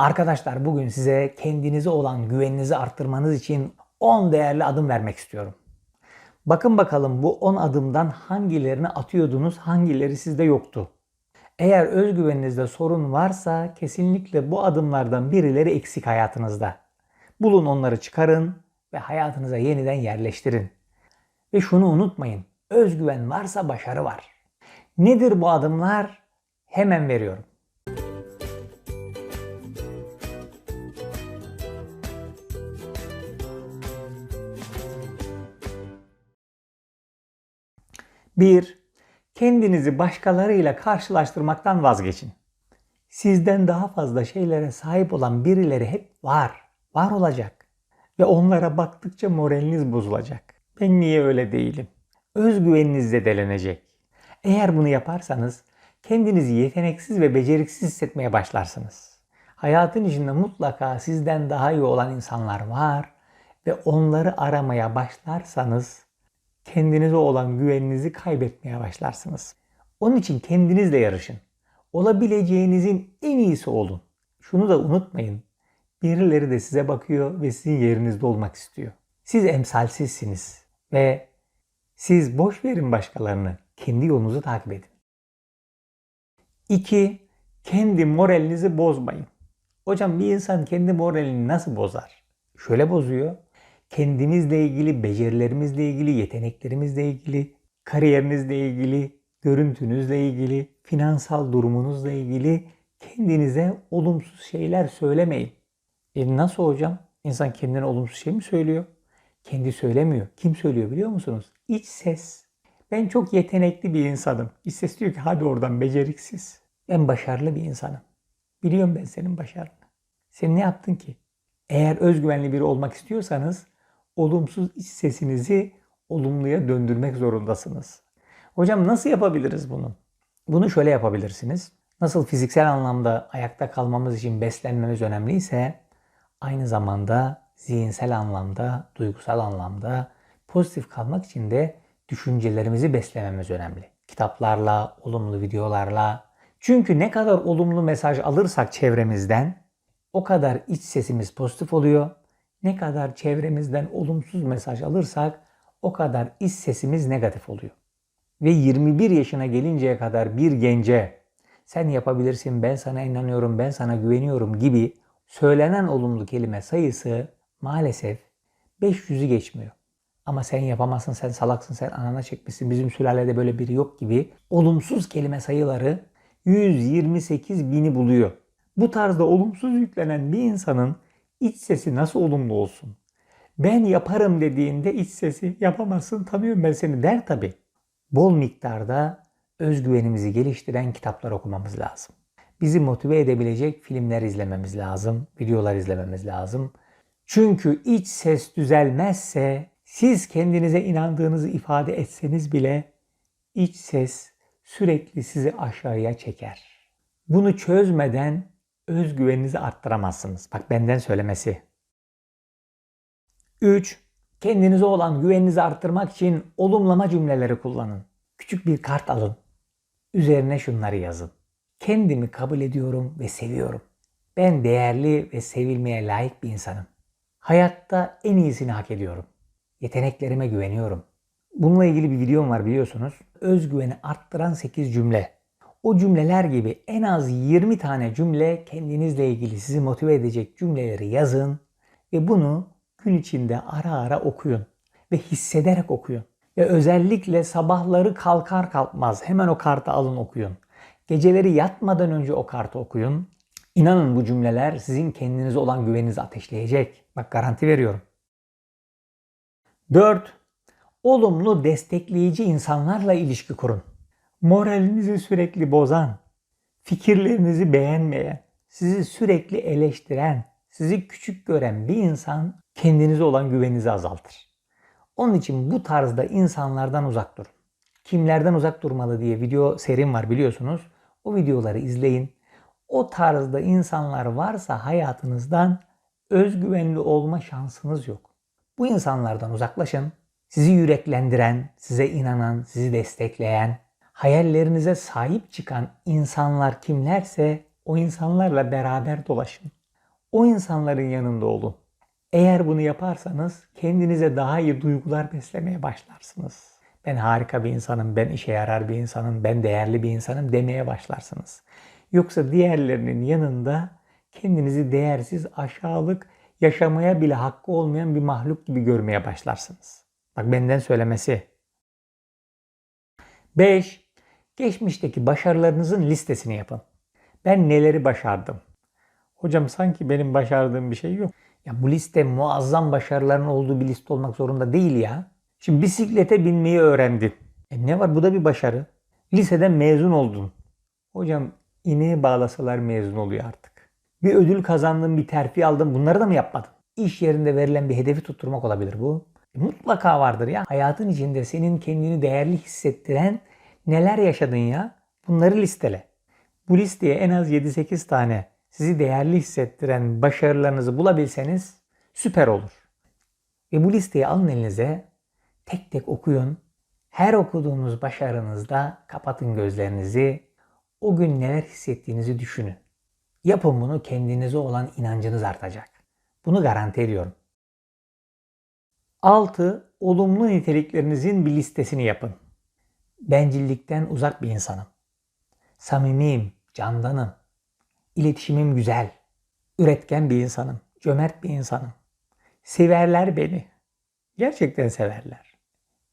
Arkadaşlar bugün size kendinize olan güveninizi arttırmanız için 10 değerli adım vermek istiyorum. Bakın bakalım bu 10 adımdan hangilerini atıyordunuz, hangileri sizde yoktu. Eğer özgüveninizde sorun varsa kesinlikle bu adımlardan birileri eksik hayatınızda. Bulun onları çıkarın ve hayatınıza yeniden yerleştirin. Ve şunu unutmayın. Özgüven varsa başarı var. Nedir bu adımlar? Hemen veriyorum. Bir, kendinizi başkalarıyla karşılaştırmaktan vazgeçin. Sizden daha fazla şeylere sahip olan birileri hep var, var olacak. Ve onlara baktıkça moraliniz bozulacak. Ben niye öyle değilim? Özgüveniniz zedelenecek. Eğer bunu yaparsanız kendinizi yeteneksiz ve beceriksiz hissetmeye başlarsınız. Hayatın içinde mutlaka sizden daha iyi olan insanlar var ve onları aramaya başlarsanız kendinize olan güveninizi kaybetmeye başlarsınız. Onun için kendinizle yarışın. Olabileceğinizin en iyisi olun. Şunu da unutmayın. Birileri de size bakıyor ve sizin yerinizde olmak istiyor. Siz emsalsizsiniz ve siz boş verin başkalarını. Kendi yolunuzu takip edin. 2. Kendi moralinizi bozmayın. Hocam bir insan kendi moralini nasıl bozar? Şöyle bozuyor. Kendimizle ilgili, becerilerimizle ilgili, yeteneklerimizle ilgili, kariyerinizle ilgili, görüntünüzle ilgili, finansal durumunuzla ilgili kendinize olumsuz şeyler söylemeyin. E nasıl hocam? İnsan kendine olumsuz şey mi söylüyor? Kendi söylemiyor. Kim söylüyor biliyor musunuz? İç ses. Ben çok yetenekli bir insanım. İç ses diyor ki hadi oradan beceriksiz. Ben başarılı bir insanım. Biliyorum ben senin başarını. Sen ne yaptın ki? Eğer özgüvenli biri olmak istiyorsanız olumsuz iç sesinizi olumluya döndürmek zorundasınız. Hocam nasıl yapabiliriz bunu? Bunu şöyle yapabilirsiniz. Nasıl fiziksel anlamda ayakta kalmamız için beslenmemiz önemliyse aynı zamanda zihinsel anlamda, duygusal anlamda pozitif kalmak için de düşüncelerimizi beslememiz önemli. Kitaplarla, olumlu videolarla. Çünkü ne kadar olumlu mesaj alırsak çevremizden o kadar iç sesimiz pozitif oluyor. Ne kadar çevremizden olumsuz mesaj alırsak o kadar iç sesimiz negatif oluyor. Ve 21 yaşına gelinceye kadar bir gence sen yapabilirsin, ben sana inanıyorum, ben sana güveniyorum gibi söylenen olumlu kelime sayısı maalesef 500'ü geçmiyor. Ama sen yapamazsın, sen salaksın, sen anana çekmişsin, bizim sülalede böyle biri yok gibi olumsuz kelime sayıları 128 bini buluyor. Bu tarzda olumsuz yüklenen bir insanın iç sesi nasıl olumlu olsun? Ben yaparım dediğinde iç sesi yapamazsın tanıyorum ben seni der tabi. Bol miktarda özgüvenimizi geliştiren kitaplar okumamız lazım. Bizi motive edebilecek filmler izlememiz lazım, videolar izlememiz lazım. Çünkü iç ses düzelmezse siz kendinize inandığınızı ifade etseniz bile iç ses sürekli sizi aşağıya çeker. Bunu çözmeden özgüveninizi arttıramazsınız. Bak benden söylemesi. 3. Kendinize olan güveninizi arttırmak için olumlama cümleleri kullanın. Küçük bir kart alın. Üzerine şunları yazın. Kendimi kabul ediyorum ve seviyorum. Ben değerli ve sevilmeye layık bir insanım. Hayatta en iyisini hak ediyorum. Yeteneklerime güveniyorum. Bununla ilgili bir videom var biliyorsunuz. Özgüveni arttıran 8 cümle. O cümleler gibi en az 20 tane cümle kendinizle ilgili sizi motive edecek cümleleri yazın ve bunu gün içinde ara ara okuyun ve hissederek okuyun. Ve özellikle sabahları kalkar kalkmaz hemen o kartı alın okuyun. Geceleri yatmadan önce o kartı okuyun. İnanın bu cümleler sizin kendinize olan güveninizi ateşleyecek. Bak garanti veriyorum. 4. Olumlu destekleyici insanlarla ilişki kurun. Moralinizi sürekli bozan, fikirlerinizi beğenmeyen, sizi sürekli eleştiren, sizi küçük gören bir insan kendinize olan güveninizi azaltır. Onun için bu tarzda insanlardan uzak durun. Kimlerden uzak durmalı diye video serim var biliyorsunuz. O videoları izleyin. O tarzda insanlar varsa hayatınızdan özgüvenli olma şansınız yok. Bu insanlardan uzaklaşın. Sizi yüreklendiren, size inanan, sizi destekleyen, hayallerinize sahip çıkan insanlar kimlerse o insanlarla beraber dolaşın. O insanların yanında olun. Eğer bunu yaparsanız kendinize daha iyi duygular beslemeye başlarsınız. Ben harika bir insanım, ben işe yarar bir insanım, ben değerli bir insanım demeye başlarsınız. Yoksa diğerlerinin yanında kendinizi değersiz, aşağılık, yaşamaya bile hakkı olmayan bir mahluk gibi görmeye başlarsınız. Bak benden söylemesi. 5. Geçmişteki başarılarınızın listesini yapın. Ben neleri başardım? Hocam sanki benim başardığım bir şey yok. Ya bu liste muazzam başarıların olduğu bir liste olmak zorunda değil ya. Şimdi bisiklete binmeyi öğrendin. E ne var bu da bir başarı. Liseden mezun oldun. Hocam ineğe bağlasalar mezun oluyor artık. Bir ödül kazandın, bir terfi aldın. Bunları da mı yapmadın? İş yerinde verilen bir hedefi tutturmak olabilir bu. E mutlaka vardır ya. Hayatın içinde senin kendini değerli hissettiren neler yaşadın ya? Bunları listele. Bu listeye en az 7-8 tane sizi değerli hissettiren başarılarınızı bulabilseniz süper olur. Ve bu listeyi alın elinize, tek tek okuyun. Her okuduğunuz başarınızda kapatın gözlerinizi, o gün neler hissettiğinizi düşünün. Yapın bunu kendinize olan inancınız artacak. Bunu garanti ediyorum. 6. Olumlu niteliklerinizin bir listesini yapın. Bencillikten uzak bir insanım. Samimiyim, candanım. İletişimim güzel. Üretken bir insanım. Cömert bir insanım. Severler beni. Gerçekten severler.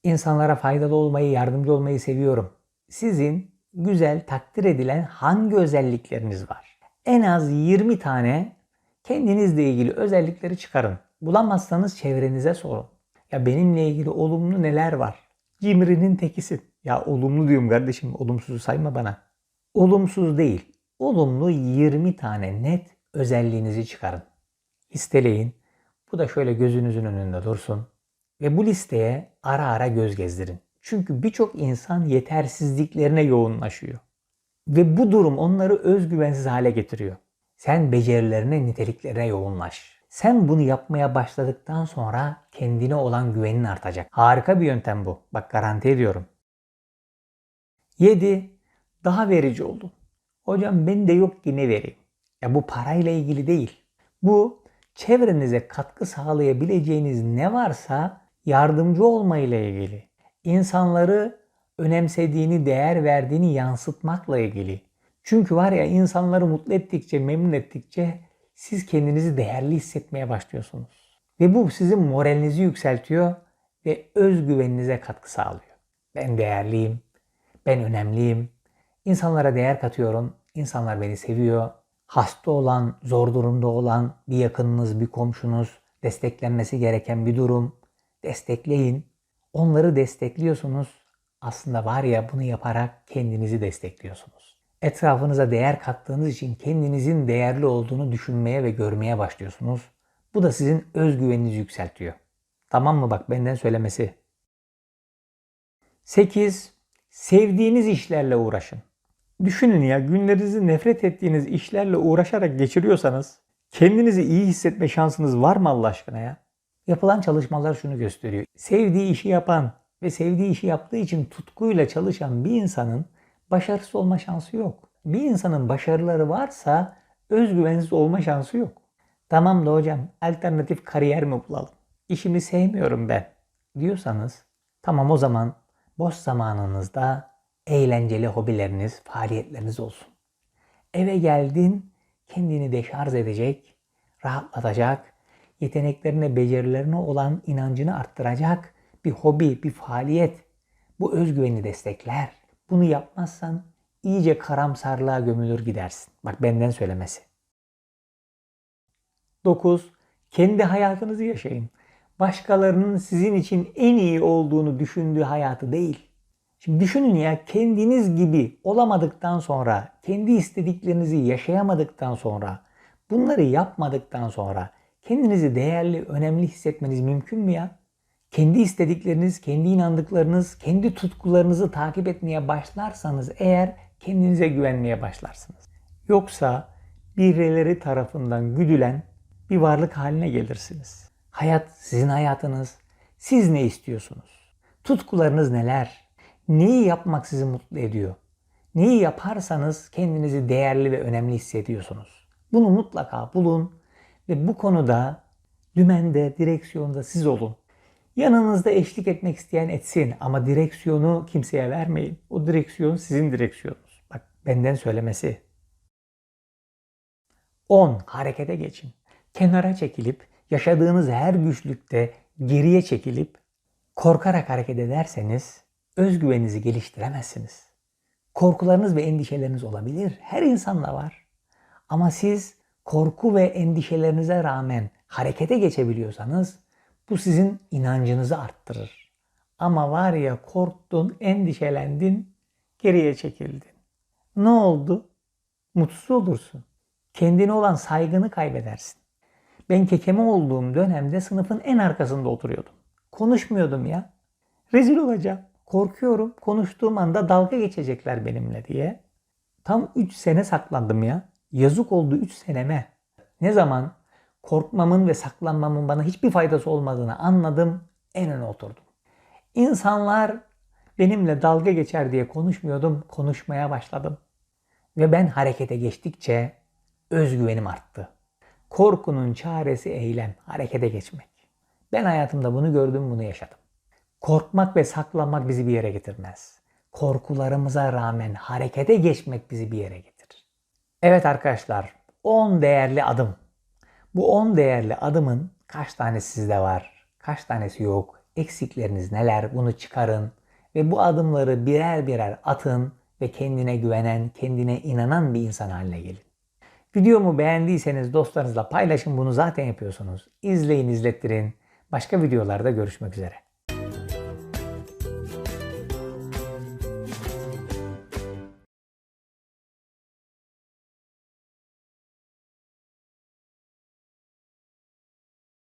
İnsanlara faydalı olmayı, yardımcı olmayı seviyorum. Sizin güzel, takdir edilen hangi özellikleriniz var? En az 20 tane kendinizle ilgili özellikleri çıkarın. Bulamazsanız çevrenize sorun. Ya benimle ilgili olumlu neler var? Cimrinin tekisin. Ya olumlu diyorum kardeşim, olumsuzu sayma bana. Olumsuz değil, olumlu 20 tane net özelliğinizi çıkarın. Listeleyin. Bu da şöyle gözünüzün önünde dursun. Ve bu listeye ara ara göz gezdirin. Çünkü birçok insan yetersizliklerine yoğunlaşıyor. Ve bu durum onları özgüvensiz hale getiriyor. Sen becerilerine, niteliklerine yoğunlaş. Sen bunu yapmaya başladıktan sonra kendine olan güvenin artacak. Harika bir yöntem bu. Bak garanti ediyorum. 7. Daha verici olun. Hocam ben de yok ki ne vereyim? Ya bu parayla ilgili değil. Bu çevrenize katkı sağlayabileceğiniz ne varsa yardımcı olmayla ilgili. İnsanları önemsediğini, değer verdiğini yansıtmakla ilgili. Çünkü var ya insanları mutlu ettikçe, memnun ettikçe siz kendinizi değerli hissetmeye başlıyorsunuz. Ve bu sizin moralinizi yükseltiyor ve özgüveninize katkı sağlıyor. Ben değerliyim, ben önemliyim, insanlara değer katıyorum, insanlar beni seviyor. Hasta olan, zor durumda olan bir yakınınız, bir komşunuz, desteklenmesi gereken bir durum. Destekleyin. Onları destekliyorsunuz. Aslında var ya bunu yaparak kendinizi destekliyorsunuz. Etrafınıza değer kattığınız için kendinizin değerli olduğunu düşünmeye ve görmeye başlıyorsunuz. Bu da sizin özgüveninizi yükseltiyor. Tamam mı bak benden söylemesi. 8. Sevdiğiniz işlerle uğraşın. Düşünün ya günlerinizi nefret ettiğiniz işlerle uğraşarak geçiriyorsanız kendinizi iyi hissetme şansınız var mı Allah aşkına ya? Yapılan çalışmalar şunu gösteriyor. Sevdiği işi yapan ve sevdiği işi yaptığı için tutkuyla çalışan bir insanın başarısız olma şansı yok. Bir insanın başarıları varsa özgüvensiz olma şansı yok. Tamam da hocam alternatif kariyer mi bulalım? İşimi sevmiyorum ben diyorsanız tamam o zaman boş zamanınızda eğlenceli hobileriniz, faaliyetleriniz olsun. Eve geldin kendini deşarj edecek, rahatlatacak, yeteneklerine, becerilerine olan inancını arttıracak bir hobi, bir faaliyet. Bu özgüveni destekler. Bunu yapmazsan iyice karamsarlığa gömülür gidersin. Bak benden söylemesi. 9. Kendi hayatınızı yaşayın. Başkalarının sizin için en iyi olduğunu düşündüğü hayatı değil. Şimdi düşünün ya kendiniz gibi olamadıktan sonra, kendi istediklerinizi yaşayamadıktan sonra, bunları yapmadıktan sonra kendinizi değerli, önemli hissetmeniz mümkün mü ya? Kendi istedikleriniz, kendi inandıklarınız, kendi tutkularınızı takip etmeye başlarsanız eğer kendinize güvenmeye başlarsınız. Yoksa birileri tarafından güdülen bir varlık haline gelirsiniz. Hayat sizin hayatınız. Siz ne istiyorsunuz? Tutkularınız neler? Neyi yapmak sizi mutlu ediyor? Neyi yaparsanız kendinizi değerli ve önemli hissediyorsunuz. Bunu mutlaka bulun Ve bu konuda dümende, direksiyonda siz olun. Yanınızda eşlik etmek isteyen etsin ama direksiyonu kimseye vermeyin. O direksiyon sizin direksiyonunuz. Bak benden söylemesi. 10. Harekete geçin. Kenara çekilip yaşadığınız her güçlükte geriye çekilip korkarak hareket ederseniz özgüveninizi geliştiremezsiniz. Korkularınız ve endişeleriniz olabilir. Her insanda var. Ama siz korku ve endişelerinize rağmen harekete geçebiliyorsanız bu sizin inancınızı arttırır. Ama var ya korktun, endişelendin, geriye çekildin. Ne oldu? Mutsuz olursun. Kendine olan saygını kaybedersin. Ben kekeme olduğum dönemde sınıfın en arkasında oturuyordum. Konuşmuyordum ya. Rezil olacağım. Korkuyorum. Konuştuğum anda dalga geçecekler benimle diye. Tam 3 sene saklandım ya. Yazık oldu 3 seneme. Ne zaman korkmamın ve saklanmamın bana hiçbir faydası olmadığını anladım. En öne oturdum. İnsanlar benimle dalga geçer diye konuşmuyordum. Konuşmaya başladım. Ve ben harekete geçtikçe özgüvenim arttı. Korkunun çaresi eylem, harekete geçmek. Ben hayatımda bunu gördüm, bunu yaşadım. Korkmak ve saklanmak bizi bir yere getirmez. Korkularımıza rağmen harekete geçmek bizi bir yere getirir. Evet arkadaşlar, 10 değerli adım. Bu 10 değerli adımın kaç tanesi sizde var, kaç tanesi yok, eksikleriniz neler bunu çıkarın ve bu adımları birer birer atın ve kendine güvenen, kendine inanan bir insan haline gelin. Videomu beğendiyseniz dostlarınızla paylaşın bunu zaten yapıyorsunuz. İzleyin izlettirin. Başka videolarda görüşmek üzere.